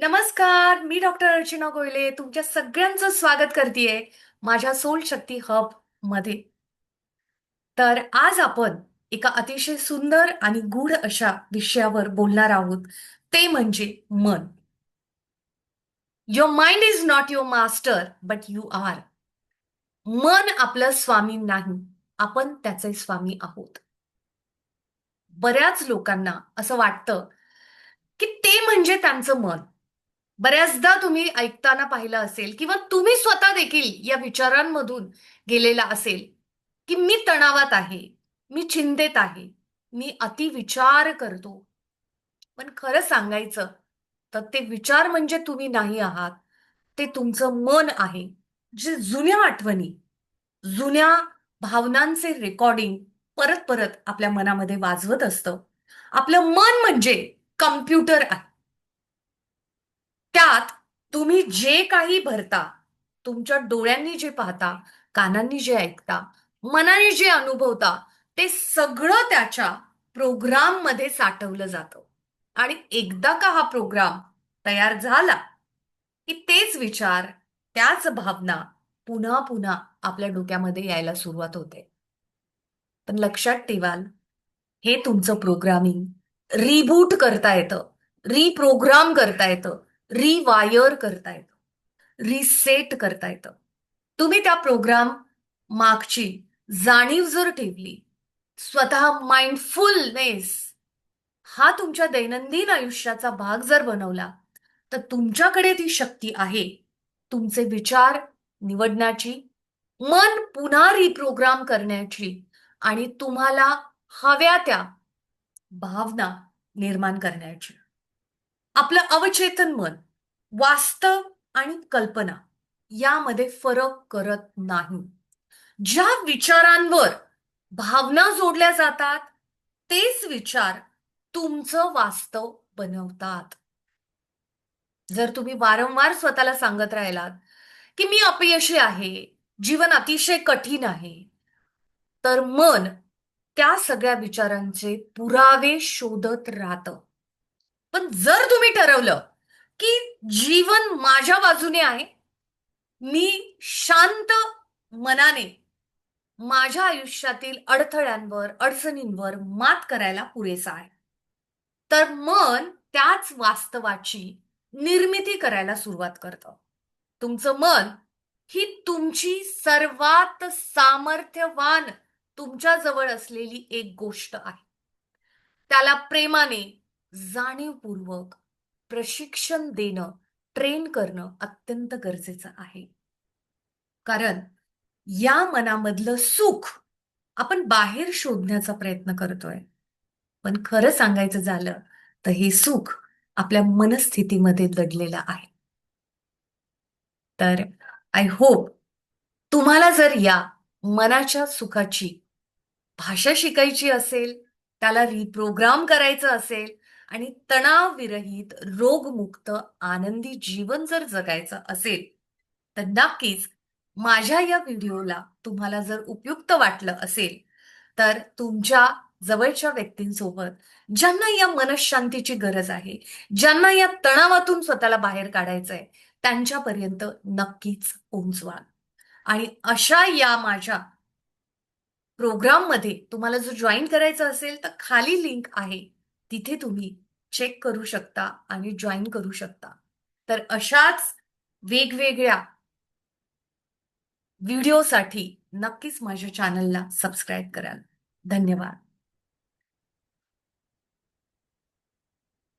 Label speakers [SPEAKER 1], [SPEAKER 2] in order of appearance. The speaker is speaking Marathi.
[SPEAKER 1] नमस्कार मी डॉक्टर अर्चना गोयले तुमच्या सगळ्यांचं स्वागत करतेय माझ्या सोल शक्ती हबमध्ये. तर आज आपण एका अतिशय सुंदर आणि गूढ अशा विषयावर बोलणार आहोत ते म्हणजे मन. Your mind is not your master but you are मन आपलं स्वामी नाही आपण त्याचे स्वामी आहोत. बऱ्याच लोकांना असं वाटतं की ते म्हणजे त्यांचं मन. बऱ्याचदा तुम्ही ऐकताना पाहिलं असेल किंवा तुम्ही स्वतः देखील या विचारांमधून गेलेला असेल की मी तणावात आहे मी चिंतेत आहे मी अति विचार करतो. पण खरं सांगायचं तर ते विचार म्हणजे तुम्ही नाही आहात ते तुमचं मन आहे जे जुन्या आठवणी जुन्या भावनांचे रेकॉर्डिंग परत परत आपल्या मनामध्ये वाजवत असतं. आपलं मन म्हणजे कम्प्युटर आहे. त्यात तुम्ही जे काही भरता तुमच्या डोळ्यांनी जे पाहता कानांनी जे ऐकता मनाने जे अनुभवता ते सगळं त्याच्या प्रोग्राममध्ये साठवलं जातं. आणि एकदा का हा प्रोग्राम तयार झाला की तेच विचार त्याच भावना पुन्हा पुन्हा आपल्या डोक्यामध्ये यायला सुरुवात होते. पण लक्षात ठेवाल हे तुमचं प्रोग्रामिंग रिबूट करता येतं रिप्रोग्राम करता येतं. रिवायर करता येतं. रिसेट करता येतं. तुम्ही त्या प्रोग्राम मागची जाणीव जर ठेवली स्वतः माइंडफुलनेस हा तुमच्या दैनंदिन आयुष्याचा भाग जर बनवला तर तुमच्याकडे ती शक्ती आहे. तुमचे विचार निवडण्याची मन पुन्हा रिप्रोग्राम करण्याची आणि तुम्हाला हव्या त्या भावना निर्माण करण्याची. आपलं अवचेतन मन वास्तव आणि कल्पना यामध्ये फरक करत नाही. ज्या विचारांवर भावना जोडल्या जातात तेच विचार तुमचं वास्तव बनवतात. जर तुम्ही वारंवार स्वतःला सांगत राहिलात की मी अपयशी आहे जीवन अतिशय कठीण आहे तर मन त्या सगळ्या विचारांचे पुरावे शोधत राहतं. पण जर तुम्ही ठरवलं की जीवन माझ्या बाजूने आहे मी शांत मनाने माझ्या आयुष्यातील अडथळ्यांवर अडचणींवर मात करायला पुरेसा आहे तर मन त्याच वास्तवाची निर्मिती करायला सुरुवात करतं. तुमचं मन ही तुमची सर्वात सामर्थ्यवान तुमच्या जवळ असलेली एक गोष्ट आहे. त्याला प्रेमाने जाणीवपूर्वक प्रशिक्षण देणं ट्रेन करणं अत्यंत गरजेचं आहे. कारण या मनामधलं सुख आपण बाहेर शोधण्याचा प्रयत्न करतोय. पण खरं सांगायचं झालं तर हे सुख आपल्या मनस्थितीमध्ये दडलेलं आहे. तर आय होप तुम्हाला जर या मनाच्या सुखाची भाषा शिकायची असेल त्याला रिप्रोग्राम करायचं असेल आणि तणावविरहित रोगमुक्त आनंदी जीवन जर जगायचं असेल तर नक्कीच माझ्या या व्हिडिओला तुम्हाला जर उपयुक्त वाटलं असेल तर तुमच्या जवळच्या व्यक्तींसोबत ज्यांना या मनशांतीची गरज आहे ज्यांना या तणावातून स्वतःला बाहेर काढायचंय त्यांच्यापर्यंत नक्कीच पोहोचवाल आणि अशा या माझ्या प्रोग्राममध्ये तुम्हाला जर जॉईन करायचं असेल तर खाली लिंक आहे. तिथे तुम्ही चेक करू शकता आणि जॉईन करू शकता. तर अशाच वेगवेगळ्या व्हिडिओसाठी नक्कीच माझ्या चॅनलला सबस्क्राईब कराल. धन्यवाद.